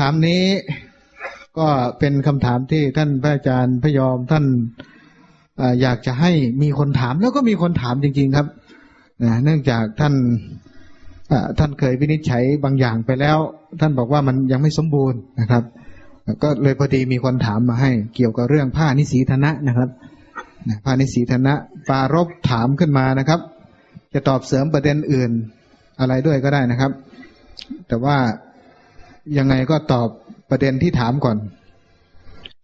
คำถามนี้ก็เป็นคำถามที่ท่านพระอาจารย์พยอมท่านอยากจะให้มีคนถามแล้วก็มีคนถามจริง ๆ ครับเนื่องจากท่านท่านเคยวินิจฉัยบางอย่างไปแล้ว ท่านบอกว่ามันยังไม่สมบูรณ์นะครับ ก็เลยพอดีมีคนถามมาให้ เกี่ยวกับเรื่องผ้านิสีธนะนะครับผ้านิสีธนะปารบถามขึ้นมานะครับ จะตอบเสริมประเด็นอื่นอะไรด้วยก็ได้นะครับ แต่ว่า ยังไงก็ตอบประเด็นที่ถามก่อน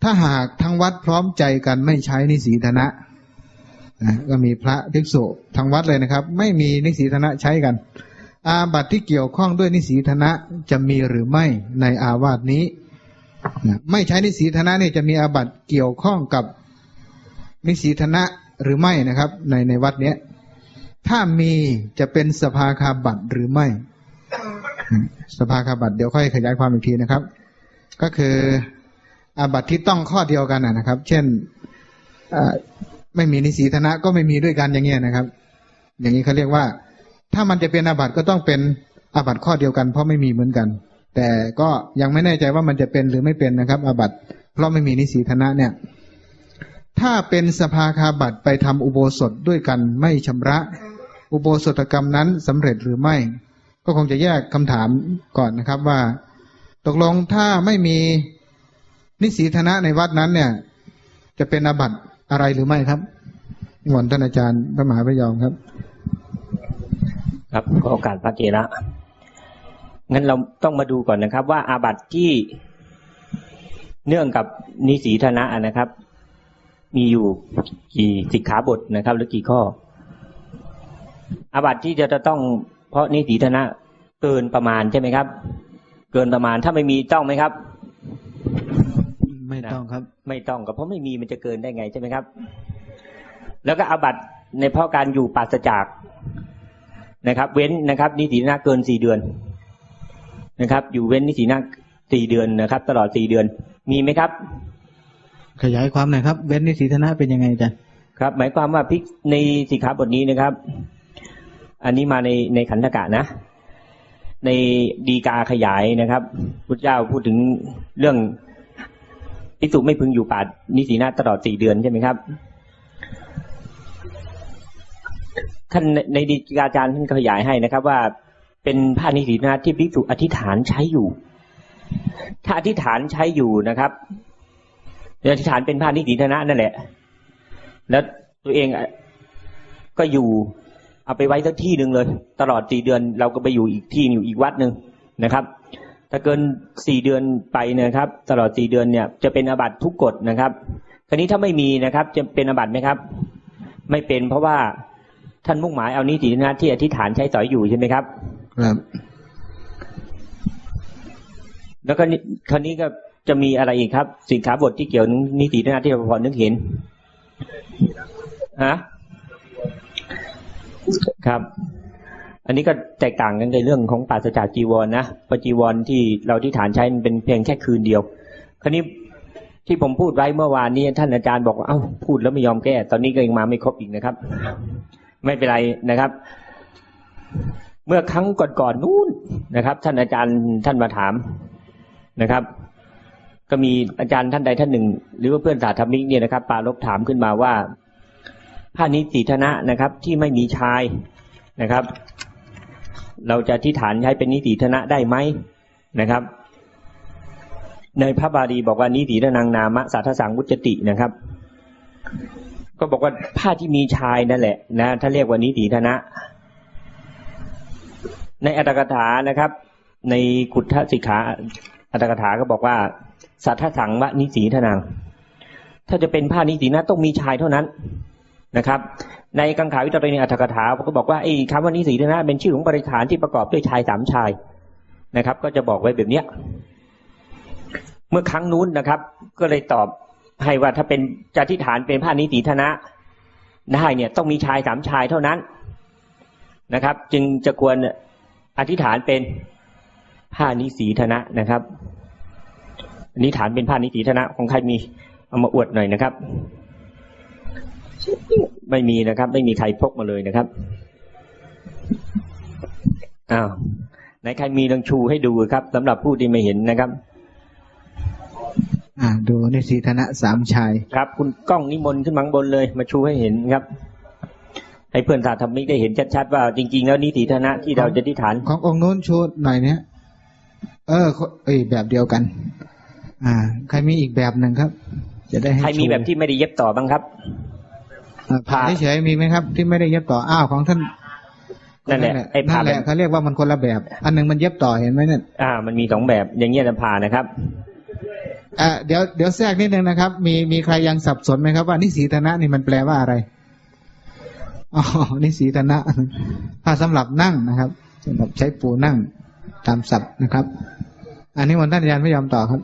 ถ้าหากทั้งวัดพร้อมใจกันไม่ใช้นิสีธนะนะก็มีพระภิกษุทางวัดเลยนะครับ ไม่มีนิสีธนะใช้กัน อาบัติที่เกี่ยวข้องด้วยนิสีธนะจะมีหรือไม่ในอาวาสนี้นะไม่ใช้นิสีธนะเนี่ยจะมีอาบัติเกี่ยวข้องกับนิสีธนะหรือไม่นะครับ ในในวัดเนี้ยถ้ามีจะเป็นสภาคาบัตหรือไม่ สภาคาบัตเดี๋ยวค่อยขยายความอีกทีนะครับ ก็คืออาบัตที่ต้องข้อเดียวกันนะครับ เช่นไม่มีนิสีธนะก็ไม่มีด้วยกันอย่างเงี้ยนะครับ อย่างนี้เขาเรียกว่า ถ้ามันจะเป็นอาบัตก็ต้องเป็นอาบัตข้อเดียวกัน เพราะไม่มีเหมือนกัน แต่ก็ยังไม่แน่ใจว่ามันจะเป็นหรือไม่เป็นนะครับอาบัตเพราะไม่มีนิสีธนะเนี่ย ถ้าเป็นสภาคาบัตไปทำอุโบสถด้วยกันไม่ชำระ อุโบสถกรรมนั้นสำเร็จหรือไม่ ก็คงจะแยกคำถามก่อนนะครับว่า ตกลงถ้าไม่มีนิสีธนะในวัดนั้น เนี่ย จะเป็นอาบัติอะไรหรือไม่ครับหวนท่านอาจารย์พระมหาพยอมครับ ครับขอโอกาสพระเกระงั้นเราต้องมาดูก่อนนะครับ ว่าอาบัติที่เนื่องกับนิสีธนะนะครับ มีอยู่กี่สิกขาบทนะครับ หรือกี่ข้ออาบัติที่จะต้องเพราะนิสีธนะ เกินประมาณใช่ไหมครับ เกินประมาณถ้าไม่มีต้องไหมครับ ไม่ต้องครับ ไม่ต้องก็เพราะไม่มีมันจะเกินได้ไงใช่ไหมครับ แล้วก็อาบัตในเพราะการอยู่ปราศจากนะครับ เว้นนะครับ นิตินาเกินสี่เดือนนะครับ อยู่เว้นนิตินาสี่เดือนนะครับ ตลอดสี่เดือน มีไหมครับ ขยายความหน่อยครับ เว้นนิตินาเป็นยังไงจ๊ะครับ หมายความว่าพิกในสิกขาบทนี้นะครับ อันนี้มาในในขันธกะนะ ในดีกาขยายนะครับพุทธเจ้าพูดถึงเรื่องพิสุไม่พึงอยู่ป่านิสีนาตลอดสี่เดือนใช่ไหมครับท่านในดีกาจารย์ท่านขยายให้นะครับ ว่าเป็นผ้านิสีนาที่พิสุอธิษฐานใช้อยู่ ถ้าอธิษฐานใช้อยู่นะครับอธิษฐานเป็นผ้านิสีนานั่นแหละ แล้วตัวเองก็อยู่ เอาไปไว้สักที่หนึ่งเลย ตลอดสี่เดือนเราก็ไปอยู่อีกที่อยู่อีกวัดหนึ่งนะครับ ถ้าเกินสี่เดือนไปนะครับ ตลอดสี่เดือนเนี่ยจะเป็นอาบัตทุกกฎนะครับ คราวนี้ถ้าไม่มีนะครับ จะเป็นอาบัตไหมครับ ไม่เป็นเพราะว่าท่านมุ่งหมายเอานิสีนะที่อธิษฐานใช้สอยอยู่ใช่ไหมครับ ครับ แล้วก็คราวนี้ก็จะมีอะไรอีกครับ สินค้าบทที่เกี่ยวนิสีนาที่เราพอนึกเห็นฮะ ครับ อันนี้ก็แตกต่างกันในเรื่องของปราศจากจีวรนะปจีวรที่เราที่ฐานใช้เป็นเพียงแค่คืนเดียว คราวนี้ที่ผมพูดไว้เมื่อวานนี้ท่านอาจารย์บอกว่าเอ้าพูดแล้วไม่ยอมแก้ ตอนนี้ก็ยังมาไม่ครบอีกนะครับ ไม่เป็นไรนะครับ เมื่อครั้งก่อนๆนู้นนะครับ ท่านอาจารย์ท่านมาถามนะครับ ก็มีอาจารย์ท่านใดท่านหนึ่ง หรือว่าเพื่อนสาธมิกเนี่ยนะครับปาลบถามขึ้นมาว่า ผ้านิสีธนะนะครับ ที่ไม่มีชายนะครับ เราจะที่ฐานใช้เป็นนิติธนะได้ไหมนะครับ ในพระบาลีบอกว่านิติทนางนามะสัทธสังวุจตินะครับ ก็บอกว่าผ้าที่มีชายนั่นแหละนะถ้าเรียกว่านิติธนะ ในอัตถกถานะครับ ในขุทธสิกขาอัตถกถาก็บอกว่าสัทธสังวะนิสีทนางถ้าจะเป็นผ้านิสีนะต้องมีชายเท่านั้น นะครับ ในกังขาวิตรีนอัตถกถาก็บอกว่าไอ้คำว่านิสีนะเป็นชื่อของบริขารที่ประกอบด้วยชายสามชายนะครับ ก็จะบอกไว้แบบเนี้ย เมื่อครั้งนู้นนะครับ ก็เลยตอบให้ว่าถ้าเป็นจะทิฐานเป็นผ้านิสีธนะได้เนี่ย ต้องมีชายสามชายเท่านั้นนะครับ จึงจะควรอธิษฐานเป็นผ้านิสีธนะนะครับอันนี้ฐานเป็นผ้านิสีธนะของใครมีเอามาอวดหน่อยนะครับ ไม่มีนะครับ ไม่มีใครพกมาเลยนะครับอ้าวไหนใครมีลองชูให้ดูครับสำหรับผู้ที่ไม่เห็นนะครับ อ่า ดูนิสีธนะสามชายครับ คุณกล้องนิมนต์ขึ้นมาข้างบนเลย มาชูให้เห็นครับ ให้เพื่อนสาธรรมิกได้เห็นชัดๆว่าจริง ๆ แล้วนิติธนะที่เราจะที่ฐาน ขององค์นู้นชูหน่อยเนี้ยเออเอ้ยแบบเดียวกัน อ่า ใครมีอีกแบบหนึ่งครับ จะได้ให้ใครมีชูแบบที่ไม่ได้เย็บต่อบ้างครับอ่า ผ่าเฉยๆมีไหมครับ ที่ไม่ได้เย็บต่ออ้าวของท่านนั่นแหละไอ้ผ่านั่นแหละแบบเขาเรียกว่ามันคนละแบบ อันหนึงมันเย็บต่อเห็นไหมเนี่ยอ่า มันมีสองแบบอย่างเงี้ยจะผ่านะครับอ่าเดี๋ยวเดี๋ยวแทรกนิดนึงนะครับ มีมีใครยังสับสนไหมครับว่านิสีธนะนี่มันแปลว่าอะไรอ๋อนิสีธนะผ้าสำหรับนั่งนะครับสำหรับใช้ปูนั่งตามศัพท์นะครับ อันนี้วันท่านอาจารย์ไม่ยอมต่อครับ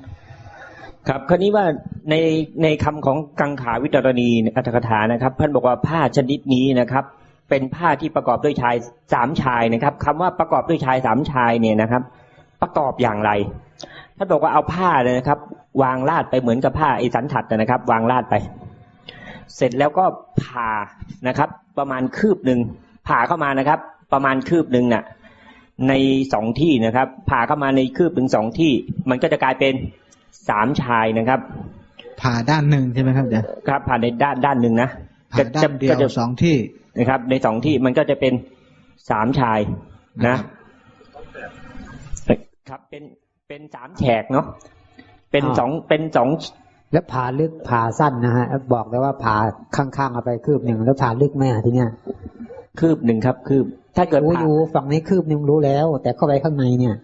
ครับคราวนี้ว่าในในคำของกังขาวิตรณีอัตถกถานะครับท่านบอกว่าผ้าชนิดนี้นะครับ เป็นผ้าที่ประกอบด้วยชายสามชายนะครับคำว่าประกอบด้วยชายสามชายเนี่ยนะครับ ประกอบอย่างไรท่านบอกว่าเอาผ้าเลยนะครับ วางลาดไปเหมือนกับผ้าไอสันถัดนะครับ วางลาดไป เสร็จแล้วก็ผ่านะครับ ประมาณคืบหนึ่งผ่าเข้ามานะครับ ประมาณคืบหนึ่งน่ะในสองที่นะครับ ผ่าเข้ามาในคืบถึงสองที่ มันก็จะกลายเป็น สามชายนะครับ ผ่าด้านหนึ่งใช่ไหมครับเดี๋ยวครับ ผ่าในด้านด้านหนึ่งนะผ่าด้านเดียวก็จะสองที่นะครับ ในสองที่มันก็จะเป็นสามชายนะครับเป็นเป็นสามแฉกเนาะเป็นอ่าสองเป็นสองแล้วผ่าลึกผ่าสั้นนะฮะบอกเลยว่าผ่าข้างๆเอาไปคืบหนึ่งแล้วผ่าลึกไหมอะทีเนี้ยคืบหนึ่งครับ คืบ ถ้าเกิดรู้ผ่าอยู่ฝั่งนี้คืบหนึ่งรู้แล้ว แต่เข้าไปข้างในเนี่ย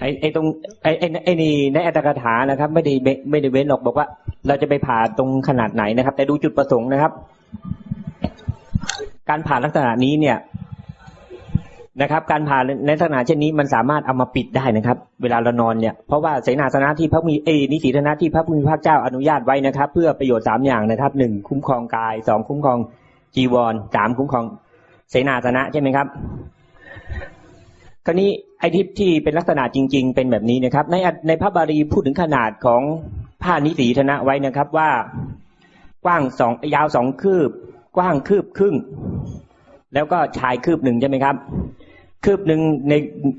ไอ้ไอ้ตรงไอ้ไอ้ไอ้นี่ในอัตถกถานะครับ ไม่ได้ไม่ได้เว้นหรอกบอกว่า เราจะไปผ่าตรงขนาดไหนนะครับ แต่ดูจุดประสงค์นะครับ การผ่าลักษณะนี้เนี่ยนะครับ การผ่าในลักษณะเช่นนี้มันสามารถเอามาปิดได้นะครับ เวลาเรานอนเนี่ยเพราะว่าเสนาสนะที่พระมีเอนิสีธนะที่พระผู้มีพระเจ้าอนุญาตไว้นะครับ เพื่อประโยชน์สามอย่างนะครับหนึ่งคุ้มครองกายสองคุ้มครองจีวรสามคุ้มครองเสนาสนะใช่ไหมครับ คราวนี้ไอ้ที่ที่เป็นลักษณะจริง ๆ เป็นแบบนี้นะครับ ในในพระบาลีพูดถึงขนาดของผ้านิสีธนะไว้นะครับว่ากว้างสองยาวสองคืบ กว้างคืบครึ่ง แล้วก็ชายคืบหนึ่งใช่ไหมครับ คืบหนึ่งใน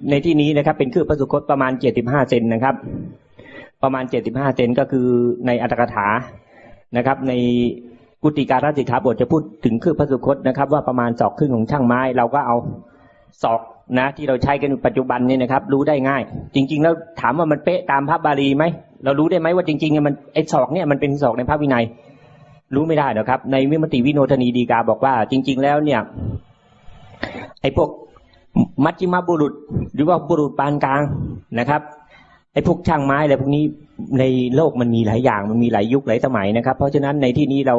ในที่นี้นะครับ เป็นคืบพระสุคตประมาณเจ็ดสิบห้าเซนนะครับ ประมาณเจ็ดสิบห้าเซนก็คือในอัตถกถานะครับ ในกุติการสิกขาบทจะพูดถึงคืบพระสุคตนะครับ ว่าประมาณศอกครึ่งของช่างไม้ เราก็เอาศอก นะที่เราใช้กันปัจจุบันนี่นะครับ รู้ได้ง่าย จริง ๆ แล้วถามว่ามันเป๊ะตามพระบาลีไหมเรารู้ได้ไหมว่าจริงๆมันไอ้ศอกเนี่ยมันเป็นศอกในพระวินัย รู้ไม่ได้หรอกครับ ในวิมติวิโนทนีดีกาบอกว่า จริง ๆ แล้วเนี่ย ไอ้พวกมัจจิมาบุรุษ หรือว่าบุรุษปานกลางนะครับไอ้พวกช่างไม้อะไรพวกนี้ในโลกมันมีหลายอย่างมันมีหลายยุคหลายสมัยนะครับ เพราะฉะนั้นในที่นี้เรา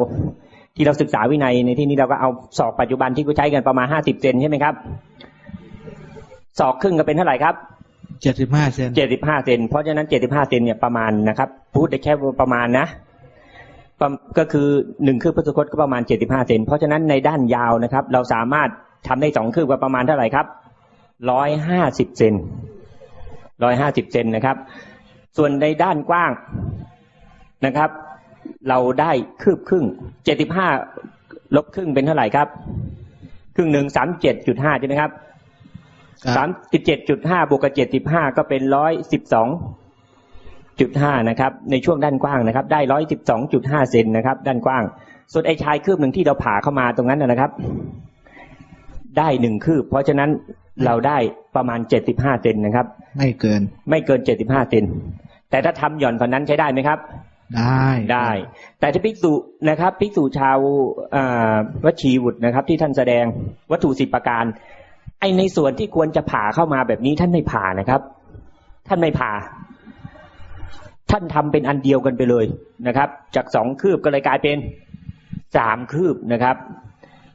ที่เราศึกษาวินัยในที่นี้เราก็เอาศอกปัจจุบันที่เขาใช้กันประมาณห้าสิบเซนใช่ไหมครับ ศอกครึ่งก็เป็นเท่าไหร่ครับเจ็ดสิบห้าเซนเจ็ดสิบห้าเซนเพราะฉะนั้นเจ็ดสิบห้าเซนเนี่ยประมาณนะครับ พูดได้แค่ประมาณนะประก็คือหนึ่งคืบพระสุคตก็ประมาณเจ็ดสิบห้าเซนเพราะฉะนั้นในด้านยาวนะครับ เราสามารถทำได้สองคืบก็ประมาณเท่าไหร่ครับร้อยห้าสิบเซนร้อยห้าสิบเซนนะครับ ส่วนในด้านกว้างนะครับ เราได้คืบครึ่งเจ็ดสิบห้าลบครึ่งเป็นเท่าไหร่ครับ ครึ่งหนึ่งสามเจ็ดจุดห้าใช่ไหมครับ สามสิบเจ็ดจุดห้าบวกกับเจ็ดสิบห้าก็เป็นร้อยสิบสองจุดห้านะครับ ในช่วงด้านกว้างนะครับ ได้ร้อยสิบสองจุดห้าเซนนะครับ ด้านกว้าง ส่วนไอ้ชายคืบหนึ่งที่เราผ่าเข้ามาตรงนั้นนะนะครับ ได้หนึ่งคืบ เพราะฉะนั้นเราได้ประมาณเจ็ดสิบห้าเซนนะครับ ไม่เกิน ไม่เกินเจ็ดสิบห้าเซนแต่ถ้าทำหย่อนกว่านั้นใช้ได้ไหมครับได้ได้ แต่ถ้าภิกษุนะครับภิกษุชาวอ่าวัชีวุฒินะครับ ที่ท่านแสดงวัตถุสิบประการ ไอในส่วนที่ควรจะผ่าเข้ามาแบบนี้ท่านไม่ผ่านะครับ ท่านไม่ผ่า ท่านทำเป็นอันเดียวกันไปเลยนะครับ จากสองคืบก็เลยกลายเป็นสามคืบนะครับ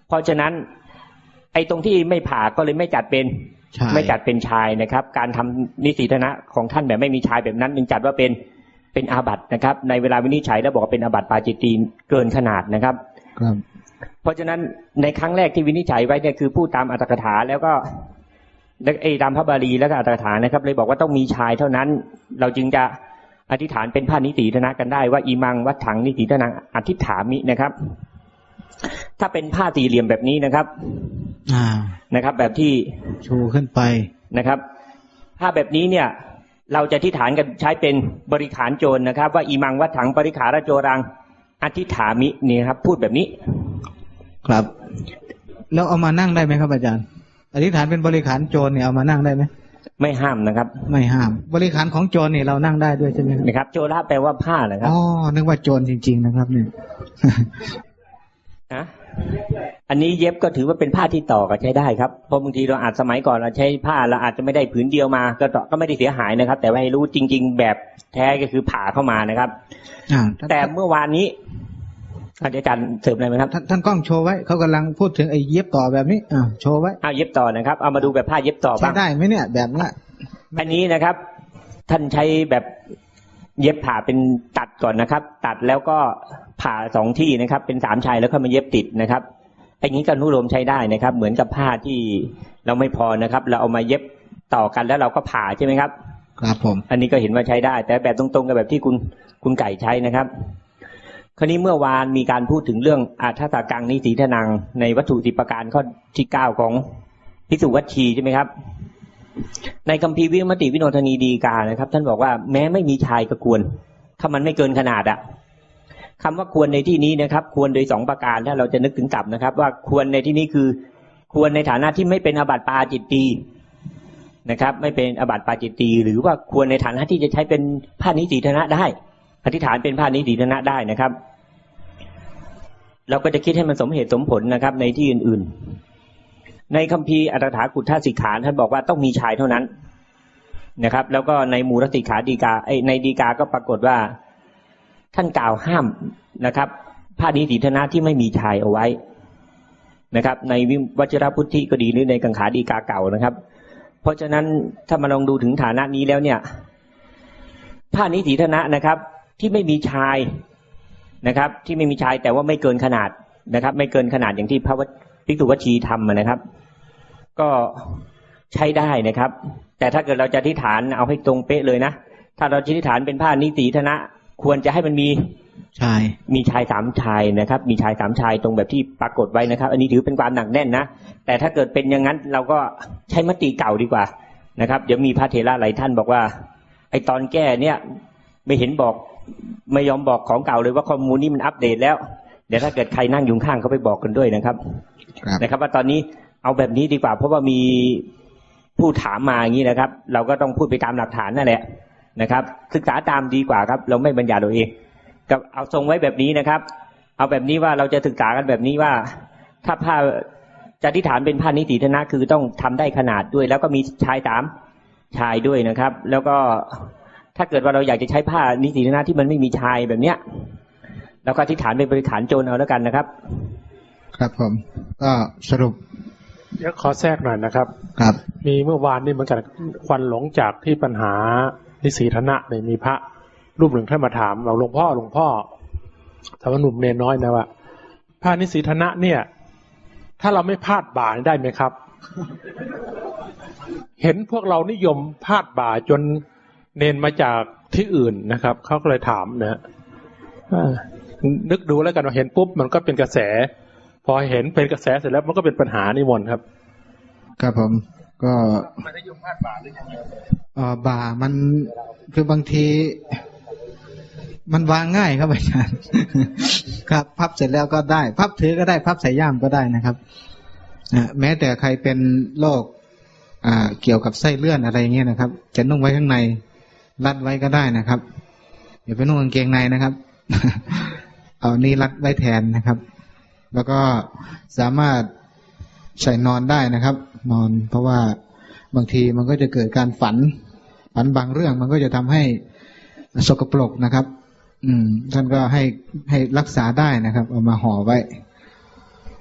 เพราะฉะนั้น ไอ้ตรงที่ไม่ผ่าก็เลยไม่จัดเป็นใช่ไม่จัดเป็นชายนะครับ การทำนิสีธนะของท่านแบบไม่มีชายแบบนั้นจึงจัดว่าเป็นเป็นอาบัตินะครับ ในเวลาวินิจฉัยแล้วบอกว่าเป็นอาบัติปาจิตตีนเกินขนาดนะครับครับ เพราะฉะนั้นในครั้งแรกที่วินิจฉัยไว้เนี่ยคือพูดตามอัตถกถาแล้วก็แล้วไอ้ตามพระบาลีแล้วก็อัตถกถานะครับ เลยบอกว่าต้องมีชายเท่านั้น เราจึงจะอธิษฐานเป็นผ้านิติธนะกันได้ว่าอีมังวัดถังนิติธนังอธิษฐามินะครับ ถ้าเป็นผ้าสี่เหลี่ยมแบบนี้นะครับอ่านะครับ แบบที่ชูขึ้นไปนะครับภาพแบบนี้เนี่ย เราจะที่ฐานกันใช้เป็นบริขารโจรนะครับ ว่าอีมังวัดถังบริขารโจรังอธิฐามินี่ครับ พูดแบบนี้ ครับ แล้วเอามานั่งได้ไหมครับอาจารย์ อธิษฐานเป็นบริขารโจรเนี่ยเอามานั่งได้ไหมไม่ห้ามนะครับ ไม่ห้าม บริขารของโจรเนี่ยเรานั่งได้ด้วยใช่ไหมครับนะครับโจระแปลว่าผ้านะครับอ๋อนึกว่าโจรจริง ๆ นะครับ เนี่ยนะอันนี้เย็บก็ถือว่าเป็นผ้าที่ต่อก็ใช้ได้ครับ เพราะบางทีเราอาจสมัยก่อนเราใช้ผ้าเราอาจจะไม่ได้ผืนเดียวมา ก็ต่อก็ไม่ได้เสียหายนะครับ แต่ว่าให้รู้จริง ๆ แบบแท้ก็คือผ่าเข้ามานะครับอ่าแต่เมื่อวานนี้ อาจารย์เสริมอะไรไหมครับ ท่านท่านกล้องโชว์ไว้เขากำลังพูดถึงไอ้เย็บต่อแบบนี้อ่าโชว์ไว้เอาเย็บต่อนะครับ เอามาดูแบบผ้าเย็บต่อใช้บ้างได้ไหมเนี่ย แบบเนี้ยอันนี้นะครับ ท่านใช้แบบเย็บผ่าเป็นตัดก่อนนะครับ ตัดแล้วก็ผ่าสองที่นะครับ เป็นสามชายแล้วก็มาเย็บติดนะครับไอ้นี้ก็อนุโลมใช้ได้นะครับ เหมือนกับผ้าที่เราไม่พอนะครับ เราเอามาเย็บต่อกันแล้วเราก็ผ่าใช่ไหมครับ ครับผม อันนี้ก็เห็นว่าใช้ได้ แต่แบบตรงๆกับแบบที่คุณคุณไก่ใช้นะครับ คราวนี้เมื่อวานมีการพูดถึงเรื่องอาทัศกังนิสีทนัง ในวัตถุสิบประการข้อที่เก้าของพิสุวัชชีใช่ไหมครับ ในคัมภีวิมติวิโนทนีดีกานะครับ ท่านบอกว่าแม้ไม่มีชายก็ควร ถ้ามันไม่เกินขนาดอะคำว่าควรในที่นี้นะครับ ควรโดยสองประการถ้าเราจะนึกถึงกลับนะครับ ว่าควรในที่นี้คือ ควรในฐานะที่ไม่เป็นอาบัติปาจิตตีนะครับ ไม่เป็นอาบัติปาจิตตีหรือว่าควรในฐานะที่จะใช้เป็นผ้านิติธนะได้อธิษฐานเป็นผ้านิติธนะได้นะครับ เราก็จะคิดให้มันสมเหตุสมผลนะครับ ในที่อื่น ๆ ในคัมภีร์อัตถากุฏทสิกขาท่านบอกว่าต้องมีชายเท่านั้นนะครับ แล้วก็ในมูลสิขาดีกาในดีกาก็ปรากฏว่า ท่านกล่าวห้ามนะครับผ้านิติธนะที่ไม่มีชายเอาไว้นะครับ ในวิวัชรพุทธิก็ดีหรือในกังขาดีกาเก่านะครับ เพราะฉะนั้นถ้ามาลองดูถึงฐานะนี้แล้วเนี่ยผ้านิติธนะนะครับ ที่ไม่มีชาย นะครับ ที่ไม่มีชายแต่ว่าไม่เกินขนาดนะครับ ไม่เกินขนาดอย่างที่พระวัภิกษุวัชีทำนะครับ ก็ใช้ได้นะครับ แต่ถ้าเกิดเราจะอธิษฐานเอาให้ตรงเป๊ะเลยนะถ้าเราจะอธิษฐานเป็นผ้านิติธนะ ควรจะให้มันมีชายมีชายสามชายนะครับ มีชายสามชายตรงแบบที่ปรากฏไว้นะครับ อันนี้ถือเป็นความหนักแน่นนะแต่ถ้าเกิดเป็นอย่างนั้นเราก็ใช้มติเก่าดีกว่านะครับ เดี๋ยวมีพระเถระหลายท่านบอกว่า ไอตอนแก้เนี่ย ไม่เห็นบอก ไม่ยอมบอกของเก่าเลยว่าข้อมูลนี้มันอัปเดตแล้ว เดี๋ยวถ้าเกิดใครนั่งอยู่ข้างเขาไปบอกกันด้วยนะครับครับ นะครับว่าตอนนี้เอาแบบนี้ดีกว่า เพราะว่ามีผู้ถามมาอย่างนี้นะครับ เราก็ต้องพูดไปตามหลักฐานนั่นแหละนะครับ ศึกษาตามดีกว่าครับ เราไม่บรรยายเราเองกับเอาทรงไว้แบบนี้นะครับ เอาแบบนี้ว่าเราจะศึกษากันแบบนี้ว่า ถ้าผ้าจะที่ฐานเป็นผ้านิติธนะคือต้องทำได้ขนาดด้วย แล้วก็มีชายสามชายด้วยนะครับ แล้วก็ ถ้าเกิดว่าเราอยากจะใช้ผ้านิติธนะที่มันไม่มีชายแบบเนี้ยเราก็ที่ฐานเป็นบริขารโจรเอาแล้วกันนะครับ ครับผม ก็สรุปเดี๋ยวขอแทรกหน่อยนะครับ ครับ มีเมื่อวานนี่เหมือนกันควันหลงจากที่ปัญหานิสีธนะเนี่ยมีพระรูปหนึ่งท่านมาถามเราหลวงพ่อหลวงพ่อถามว่าหนุ่มเนนน้อยนะว่าพระนิสีธนะเนี่ย ถ้าเราไม่พาดบ่าได้ไหมครับ เห็นพวกเรานิยมพาดบ่าจน เนนมาจากที่อื่นนะครับเขาก็เลยถามนะฮะอ่านึกดูแล้วกันว่าเห็นปุ๊บมันก็เป็นกระแส พอเห็นเป็นกระแสเสร็จแล้วมันก็เป็นปัญหานิมนต์ครับ ครับผม ก็มันนิยมพาดบาหรือยังไงเอ่อบามันคือบางที มันวางง่ายครับอาจารย์ครับ พับเสร็จแล้วก็ได้ พับถือก็ได้ พับใส่ย่ามก็ได้นะครับแม้แต่ใครเป็นโรคอ่าเกี่ยวกับไส้เลื่อนอะไรเงี้ยนะครับ จะนุ่งไว้ข้างใน รัดไว้ก็ได้นะครับอย่าไปนุ่งกางเกงในนะครับ เอานี่รัดไว้แทนนะครับ แล้วก็สามารถใส่นอนได้นะครับ นอน เพราะว่าบางทีมันก็จะเกิดการฝัน ฝันบางเรื่องมันก็จะทำให้สกปรกนะครับ อืม ท่านก็ให้ให้รักษาได้นะครับ เอามาห่อไว้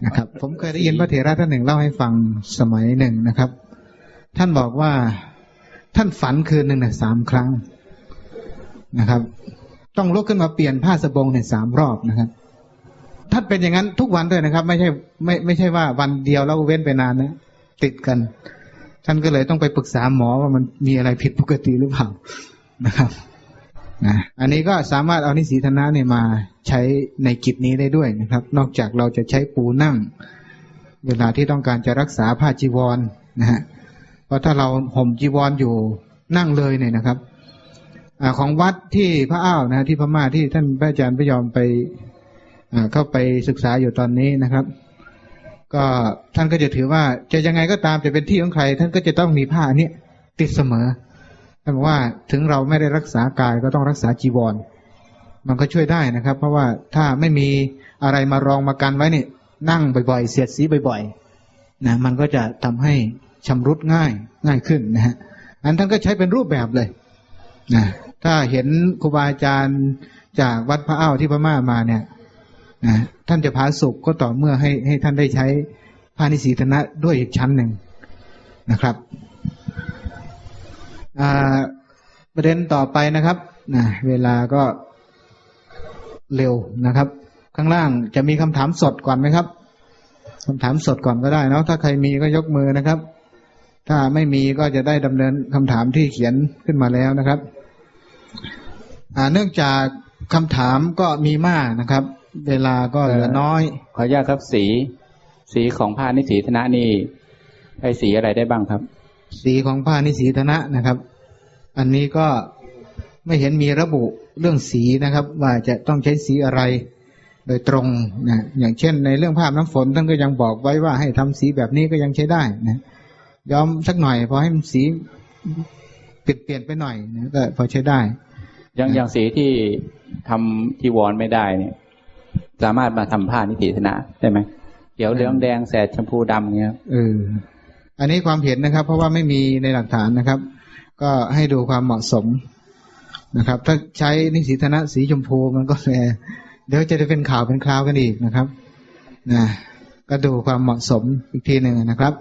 นะครับ ผมเคยได้ยินพระเถระท่านหนึ่งเล่าให้ฟังสมัยหนึ่งนะครับ ท่านบอกว่า ท่านฝันคืนหนึ่งเนี่ยสามครั้งนะครับ ต้องลุกขึ้นมาเปลี่ยนผ้าสบงเนี่ยสามรอบนะครับท่านเป็นอย่างนั้นทุกวันด้วยนะครับ ไม่ใช่ไม่ไม่ใช่ว่าวันเดียวแล้วเว้นไปนานนะติดกัน ท่านก็เลยต้องไปปรึกษาหมอว่ามันมีอะไรผิดปกติหรือเปล่านะครับนะอันนี้ก็สามารถเอานิสีธนะเนี่ยมาใช้ในกิจนี้ได้ด้วยนะครับ นอกจากเราจะใช้ปูนั่ง เวลาที่ต้องการจะรักษาผ้าจีวรนะฮะ เพราะถ้าเราห่มจีวรอยู่นั่งเลยเนี่ยนะครับอของวัดที่พระอ้าวนะที่พม่าที่ท่านพระอาจารย์พระยอมไปเข้าไปศึกษาอยู่ตอนนี้นะครับ ก็ท่านก็จะถือว่าจะยังไงก็ตามจะเป็นที่ของใคร ท่านก็จะต้องมีผ้าอันนี้ติดเสมอท่านบอกว่าถึงเราไม่ได้รักษากายก็ต้องรักษาจีวร มันก็ช่วยได้นะครับ เพราะว่าถ้าไม่มีอะไรมารองมากันไว้เนี่ยนั่งบ่อยๆ เสียดสีบ่อยๆนะมันก็จะทำให้ ชำรุดง่ายง่ายขึ้นนะฮะอันท่านก็ใช้เป็นรูปแบบเลยนะถ้าเห็นครูบาอาจารย์จากวัดพระอ้าวที่พม่ามาเนี่ยนะท่านจะพาสุขก็ต่อเมื่อให้ให้ท่านได้ใช้พานิสีธนะด้วยอีกชั้นหนึ่งนะครับประเด็นต่อไปนะครับนะเวลาก็เร็วนะครับ ข้างล่างจะมีคำถามสดก่อนไหมครับคำถามสดก่อนก็ได้เนาะถ้าใครมีก็ยกมือนะครับ ถ้าไม่มีก็จะได้ดำเนินคำถามที่เขียนขึ้นมาแล้วนะครับอ่าเนื่องจากคำถามก็มีมากนะครับ เวลาก็เหลือน้อย ขออนุญาตครับสี สีของผ้านิสีธนะนี่ไอสีอะไรได้บ้างครับ สีของผ้านิสีธนะนะครับ อันนี้ก็ไม่เห็นมีระบุเรื่องสีนะครับ ว่าจะต้องใช้สีอะไรโดยตรงนะอย่างเช่น ในเรื่องภาพน้ำฝนท่านก็ยังบอกไว้ว่าให้ทำสีแบบนี้ก็ยังใช้ได้นะ ย้อมสักหน่อยพอให้มันสีเปลี่ยนเปลี่ยนไปหน่อยนะก็พอใช้ได้ อย่างอย่างสีที่ทำจีวรไม่ได้เนี่ย สามารถมาทำผ้านิสีธนะได้ไหมเขียวเหลืองแดงแสดชมพูดำเงี้ยครับเอออันนี้ความเห็นนะครับ เพราะว่าไม่มีในหลักฐานนะครับ ก็ให้ดูความเหมาะสมนะครับ ถ้าใช้นิสิตนะสีชมพูมันก็แหมเดี๋ยวจะได้เป็นข่าวเป็นคราวกันอีกนะครับนะก็ดูความเหมาะสมอีกทีหนึ่งนะครับ